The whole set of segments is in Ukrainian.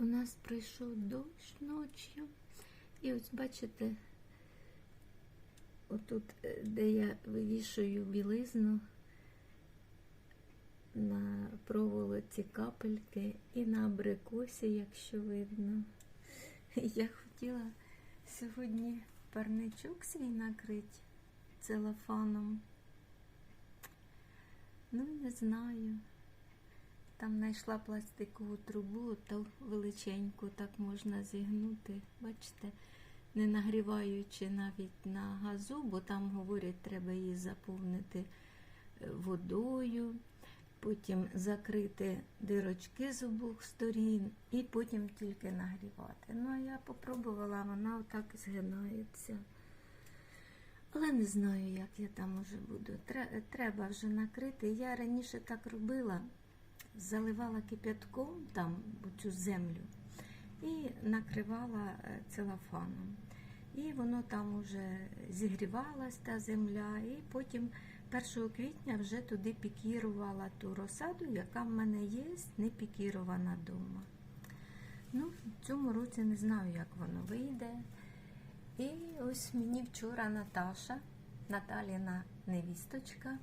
У нас прийшов дощ ночі. І ось бачите, отут, е, де я вивішую білизну, на проволоці капельки і на абрикосі, якщо видно. Я хотіла сьогодні парничок свій накрити целофаном. Ну, не знаю. Там знайшла пластикову трубу, то величеньку, так можна зігнути. Бачите, не нагріваючи навіть на газу, бо там говорять, треба її заповнити е, водою, потім закрити дирочки з обох сторін і потім тільки нагрівати. Ну, а я попробувала, вона отак згинається. Але не знаю, як я там уже буду. Треба вже накрити. Я раніше так робила, заливала кип'ятком там цю землю і накривала е, целофаном. І воно там уже зігрівалась та земля, і потім 1 квітня вже туди пікірувала ту розсаду, яка в мене є, не пікірована вдома. Ну, в цьому році не знаю, як воно вийде. І ось мені вчора Наташа, Наталіна невісточка,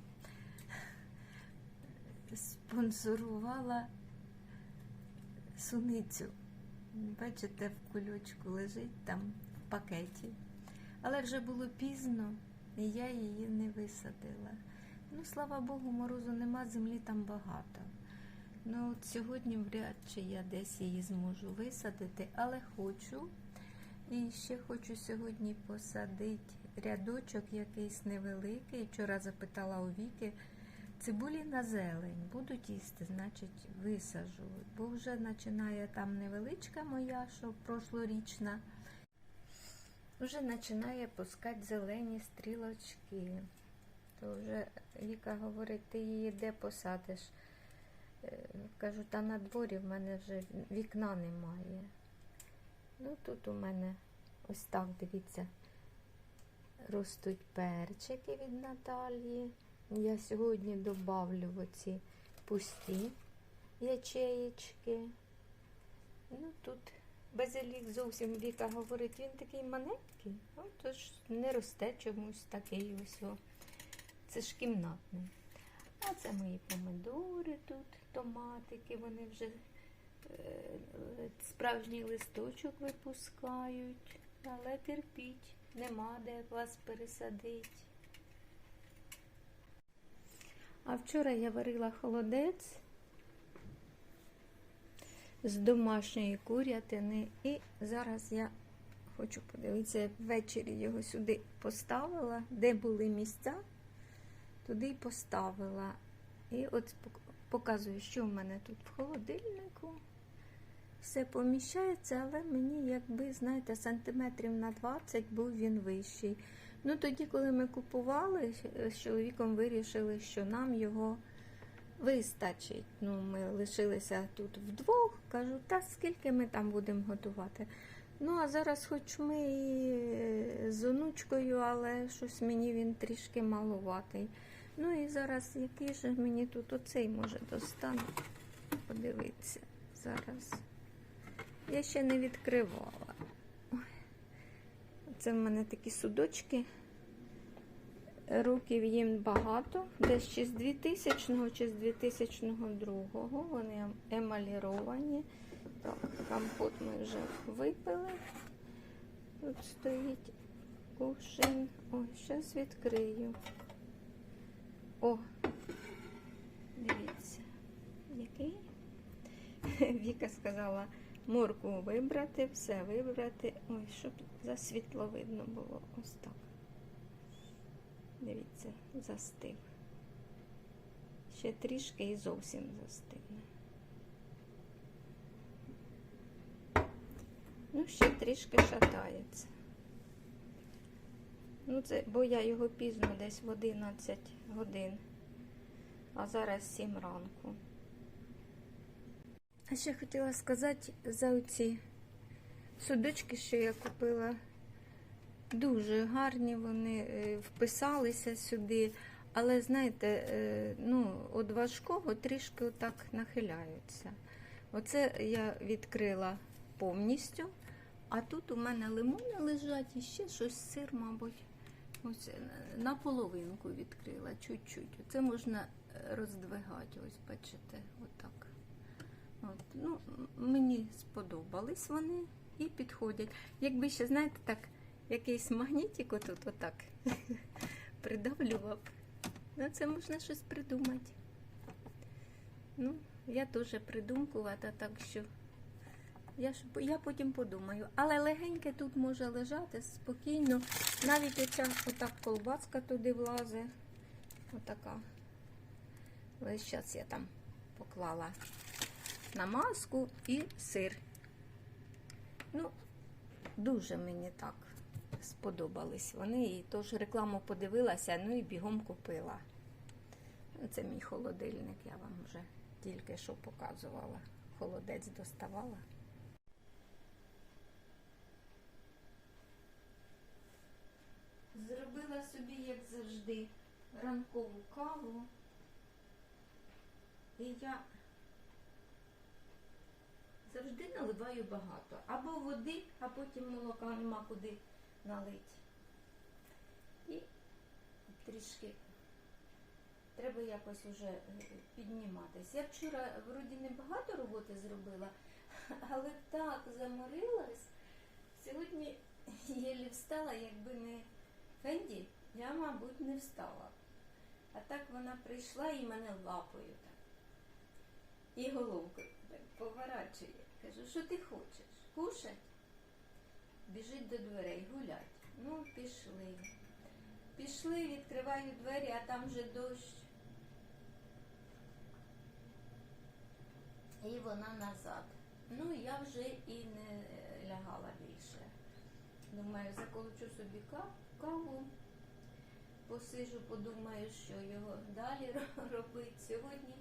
спонсорувала суницю. Бачите, в кульочку лежить там в пакеті. Але вже було пізно, і я її не висадила. Ну, слава Богу, морозу нема, землі там багато. Ну, от сьогодні вряд чи я десь її зможу висадити, але хочу. І ще хочу сьогодні посадити рядочок якийсь невеликий. Вчора запитала у Віки, цибулі на зелень будуть їсти, значить висажу. Бо вже починає там невеличка моя, що прошлорічна, вже починає пускати зелені стрілочки. То вже Віка говорить, ти її де посадиш? Е, Кажу, та на дворі в мене вже вікна немає. Ну, тут у мене ось так, дивіться, ростуть перчики від Наталії. Я сьогодні добавлю в оці пусті ячеєчки. Ну, тут базилік зовсім Віка говорить, він такий маленький, ну, тож не росте чомусь такий ось. о. Це ж кімнатний. А це мої помидори тут, томатики, вони вже е, справжній листочок випускають, але терпіть, нема де вас пересадити. А вчора я варила холодець з домашньої курятини, і зараз я хочу подивитися, ввечері його сюди поставила, де були місця, туди й поставила. І от показую, що в мене тут в холодильнику. Все поміщається, але мені, якби, знаєте, сантиметрів на 20 був він вищий. Ну, тоді, коли ми купували, з чоловіком вирішили, що нам його вистачить. Ну, ми лишилися тут вдвох. Кажу, та скільки ми там будемо готувати. Ну, а зараз, хоч ми і з онучкою, але щось мені він трішки малуватий. Ну і зараз який же мені тут оцей може достане. Подивитися зараз. Я ще не відкривала. Це в мене такі судочки. Років їм багато. Десь чи з 2000 чи з 2002 Вони емаліровані. Так, компот ми вже випили. Тут стоїть кувшин. Ой, зараз відкрию. О, дивіться, який. Віка сказала морку вибрати, все вибрати. Ой, щоб за світло видно було. Ось так. Дивіться, застив. Ще трішки і зовсім застигне. Ну, ще трішки шатається. Ну, це, бо я його пізно десь в 11 годин, а зараз 7 ранку. А ще хотіла сказати за оці судочки, що я купила. Дуже гарні вони е, вписалися сюди, але знаєте, е, ну, від важкого трішки отак нахиляються. Оце я відкрила повністю. А тут у мене лимони лежать і ще щось сир, мабуть. Ось е, на половинку відкрила, чуть-чуть. Це можна роздвигати, ось бачите, отак. От. Ну, мені сподобались вони і підходять. Якби ще, знаєте, так, якийсь магнітик отут отак придавлював. Ну, це можна щось придумати. Ну, я теж придумкувата, так що я, ж, я потім подумаю. Але легеньке тут може лежати спокійно. Навіть оця отак колбаска туди влазить. Отака. Ось зараз я там поклала намазку і сир. Ну, дуже мені так сподобались вони. І тож рекламу подивилася, ну і бігом купила. Це мій холодильник, я вам вже тільки що показувала. Холодець доставала. Зробила собі, як завжди, ранкову каву. І я завжди наливаю багато. Або води, а потім молока нема куди налити. І трішки треба якось уже підніматися. Я вчора вроді не багато роботи зробила, але так заморилась. Сьогодні єлі встала, якби не Фенді, я, мабуть, не встала. А так вона прийшла і мене лапою так. І головку поворачує. Кажу, що ти хочеш? Кушать? Біжить до дверей, гулять. Ну, пішли. Пішли, відкриваю двері, а там вже дощ. І вона назад. Ну, я вже і не лягала більше. Думаю, заколочу собі каву, посижу, подумаю, що його далі робити сьогодні.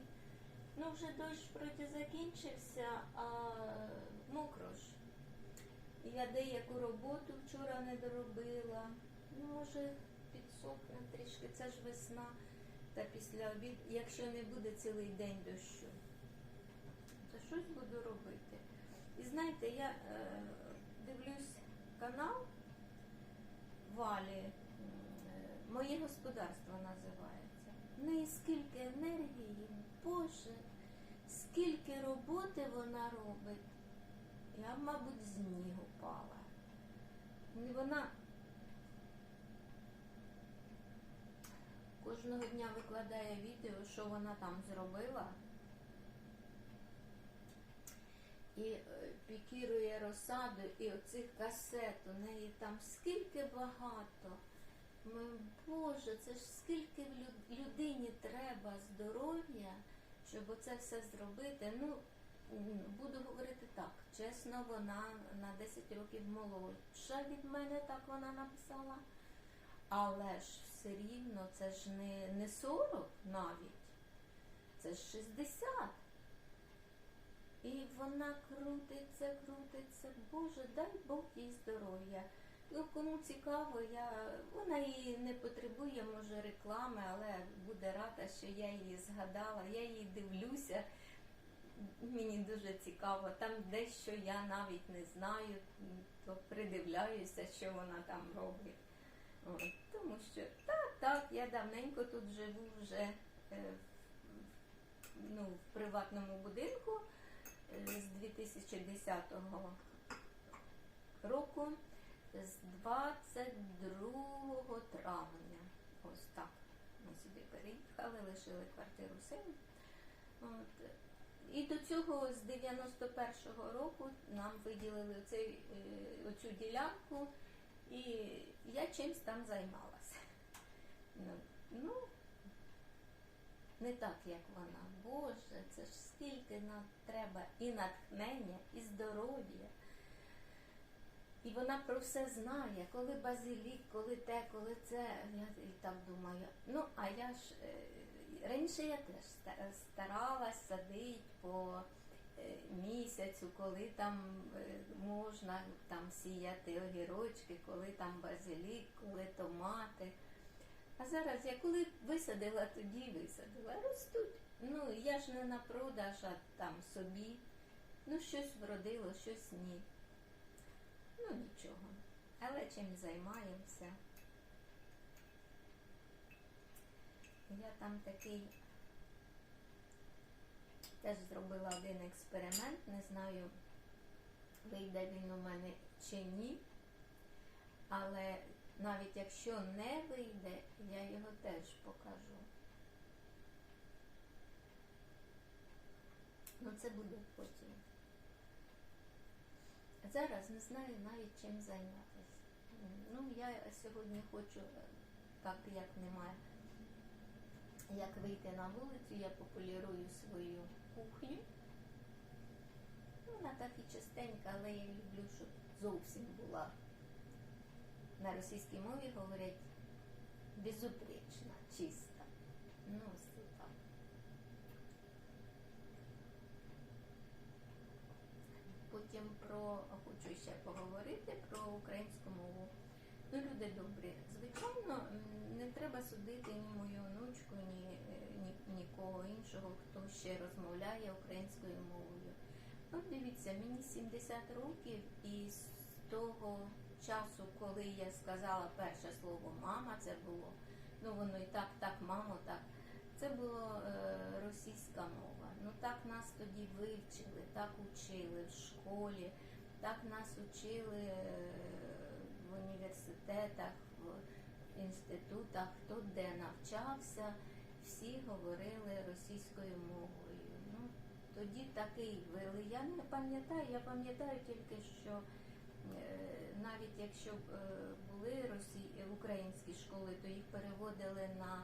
Ну, вже дощ проти закінчився, а мокро ж. Я деяку роботу вчора не доробила. Ну, може, підсохне трішки, це ж весна. Та після обід, якщо не буде цілий день дощу, то щось буду робити. І знаєте, я е, дивлюсь канал Валі, е, моє господарство називається. В неї скільки енергії, Боже, скільки роботи вона робить. Я, мабуть, з ніг упала. Вона кожного дня викладає відео, що вона там зробила. І е, пікірує розсаду, і оцих касет у неї там скільки багато. Ми, Боже, це ж скільки людині треба здоров'я, щоб оце все зробити. Ну, буду говорити так, чесно, вона на 10 років молодша від мене, так вона написала. Але ж все рівно це ж не, не 40 навіть, це ж 60. І вона крутиться, крутиться. Боже, дай Бог їй здоров'я. Ну, кому цікаво, я вона її не потребує, може, реклами, але буде рада, що я її згадала. Я її дивлюся. Мені дуже цікаво. Там дещо я навіть не знаю, то придивляюся, що вона там робить. От, тому що так, так, я давненько тут живу вже е, ну, в приватному будинку е, з 2010 року, з 22 травня. Ось так. Ми сюди переїхали, лишили квартиру сину. І до цього з 91-го року нам виділили оцей, е, оцю ділянку, і я чимсь там займалася. Ну, ну, не так, як вона. Боже, це ж скільки нам треба і натхнення, і здоров'я. І вона про все знає, коли базилік, коли те, коли це. Я і так думаю. Ну, а я ж е, раніше я теж старалась садити по е, місяцю, коли там е, можна там сіяти огірочки, коли там базилік, коли томати. А зараз я коли висадила, тоді висадила. Ростуть. Ну, я ж не на продаж, а там собі Ну, щось вродило, щось ні. Ну, нічого. Але чим займаємося? Я там такий теж зробила один експеримент, не знаю, вийде він у мене чи ні. Але навіть якщо не вийде, я його теж покажу. Ну, це буде потім. Зараз не знаю навіть чим зайнятися. Ну, я сьогодні хочу, е, так як немає, як вийти на вулицю, я популярую свою кухню. Вона так і частенька, але я люблю, щоб зовсім була. На російській мові говорять безупречна, чиста. Ну, ось так. Потім про хочу ще поговорити про українську мову. Ну, люди добрі. Звичайно, не треба судити ні мою онучку, ні, ні нікого іншого, хто ще розмовляє українською мовою. От дивіться, мені 70 років, і з того часу, коли я сказала перше слово мама, це було, ну воно і так, так, мамо, так. Це була е, російська мова. Ну так нас тоді вивчили, так учили в школі, так нас учили е, в університетах, в інститутах, хто де навчався, всі говорили російською мовою. Ну, тоді такий вели. Я не пам'ятаю, я пам'ятаю тільки, що е, навіть якщо були росі... українські школи, то їх переводили на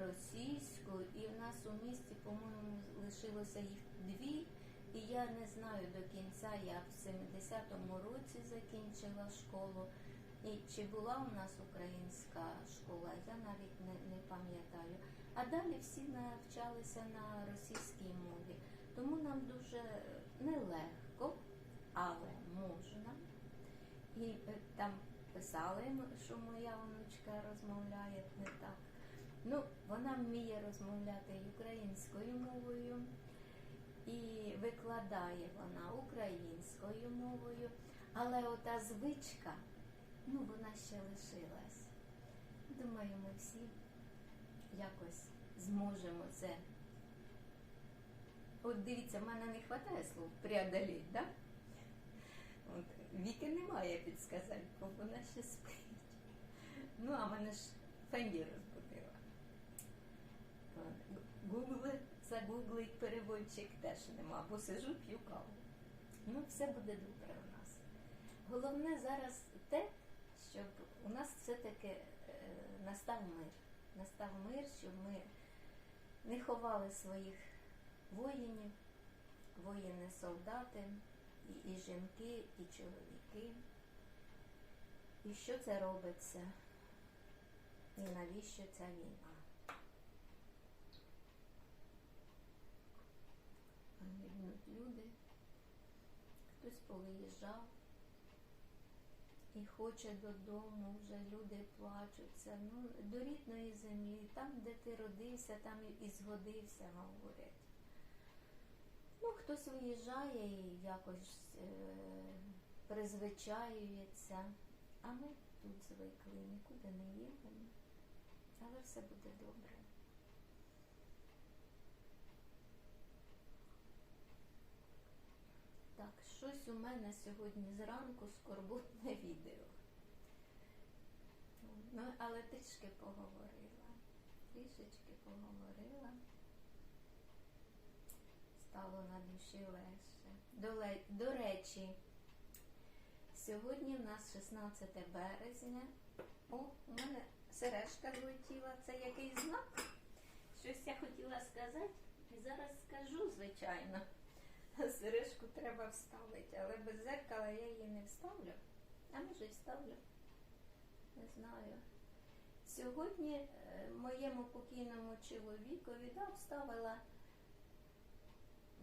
російську, і в нас у місті, по-моєму, лишилося їх дві. І я не знаю до кінця, я в 70-му році закінчила школу. І чи була у нас українська школа, я навіть не, не пам'ятаю. А далі всі навчалися на російській мові. Тому нам дуже нелегко, але можна. І е, там писали, що моя онучка розмовляє не так. Ну, вона вміє розмовляти українською мовою, і викладає вона українською мовою, але ота звичка, ну, вона ще лишилась. Думаю, ми всі якось зможемо це. От дивіться, в мене не вистачає слов преодолеть, да? От, Віки немає підсказати, бо вона ще спить. Ну, а мене ж Фенді загуглить переводчик теж нема, бо сижу, п'ю каву. Ну, все буде добре у нас. Головне зараз те, щоб у нас все-таки е, настав мир. Настав мир, щоб ми не ховали своїх воїнів, воїни солдати, і, і жінки, і чоловіки. І що це робиться? І навіщо ця війна? Гинуть люди, хтось повиїжджав і хоче додому, вже люди плачуться. Ну, до рідної землі, там, де ти родився, там і- згодився, говорять. Ну, хтось виїжджає і якось е, призвичаюється, а ми тут звикли, нікуди не їдемо. Але все буде добре. Так, щось у мене сьогодні зранку скорботне відео. Ну, але трішки поговорила. Трішечки поговорила. Стало на душі легше. До, до речі, сьогодні в нас 16 березня. О, у мене сережка злетіла. Це який знак? Щось я хотіла сказати і зараз скажу, звичайно. Сережку треба вставити, але без зеркала я її не вставлю. А може й вставлю. Не знаю. Сьогодні е, моєму покійному чоловікові да, вставила,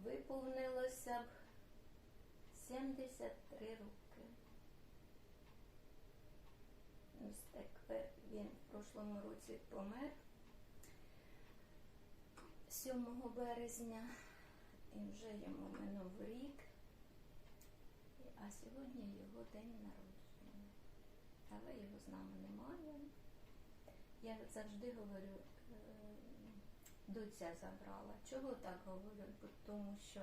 виповнилося б 73 роки. Ось так е, він в прошлому році помер 7 березня. І вже йому минув рік. А сьогодні його день народження. Але його з нами немає. Я завжди говорю, е, доця забрала. Чого так говорю? Тому що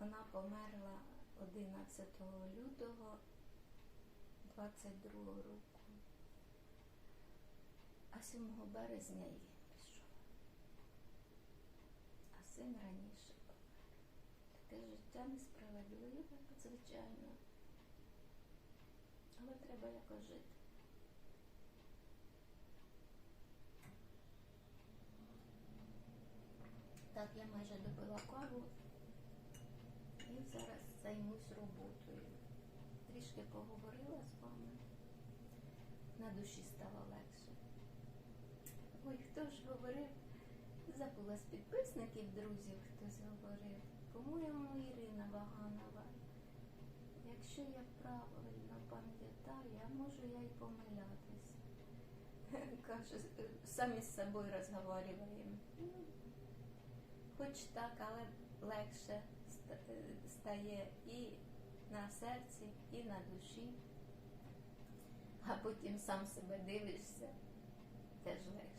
вона померла 11 лютого 22 року. А 7 березня він пішов. А син раніше. Таке життя несправедливе, звичайно. Але треба якось жити. Так, я майже допила каву і зараз займусь роботою. Трішки поговорила з вами. На душі стало легше. Ой, хто ж говорив? Забула з підписників, друзів, хтось говорив. По-моєму, Ірина Ваганова. Якщо я правильно пам'ятаю, а можу я й помилятись. Каже, самі з собою розговорюємо. Хоч так, але легше стає і на серці, і на душі. А потім сам себе дивишся, теж легше.